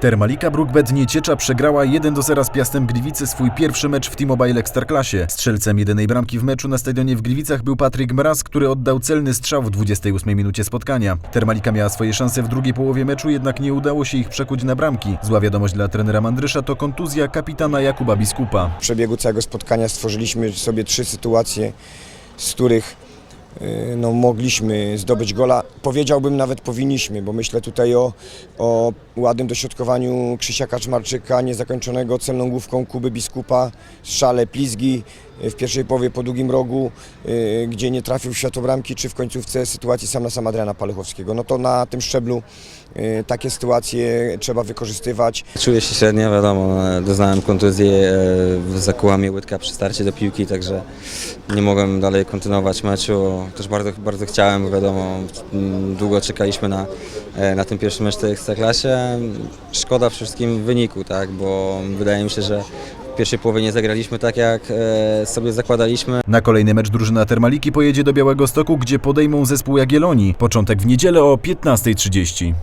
Termalika Brookbet Nieciecza przegrała 1-0 z Piastem Gliwice swój pierwszy mecz w T-Mobile Ekstraklasie. Strzelcem jedynej bramki w meczu na stadionie w Gliwicach był Patryk Mraz, który oddał celny strzał w 28 minucie spotkania. Termalika miała swoje szanse w drugiej połowie meczu, jednak nie udało się ich przekuć na bramki. Zła wiadomość dla trenera Mandrysza to kontuzja kapitana Jakuba Biskupa. W przebiegu całego spotkania stworzyliśmy sobie trzy sytuacje, z których no, mogliśmy zdobyć gola. Powiedziałbym nawet powinniśmy, bo myślę tutaj o, o ładnym dośrodkowaniu Krzysia Kaczmarczyka, niezakończonego celną główką Kuby Biskupa, strzale Plizgi y, w pierwszej połowie po długim rogu, y, gdzie nie trafił w światobramki, czy w końcówce sytuacji sam na sam Adriana Paluchowskiego. No to na tym szczeblu y, takie sytuacje trzeba wykorzystywać. Czuję się średnio, wiadomo, e, doznałem kontuzji, e, zakuła mnie łydka przy starcie do piłki, także nie mogłem dalej kontynuować meczu. Też bardzo, bardzo chciałem, bo wiadomo, długo czekaliśmy na, e, na ten pierwszy mecz w Ekstraklasie. Szkoda wszystkim wyniku, tak, bo wydaje mi się, że pierwszej połowie nie zagraliśmy tak, jak e, sobie zakładaliśmy. Na kolejny mecz drużyna Termaliki pojedzie do Białego Stoku, gdzie podejmą zespół Jagiellonii. Początek w niedzielę o 15.30.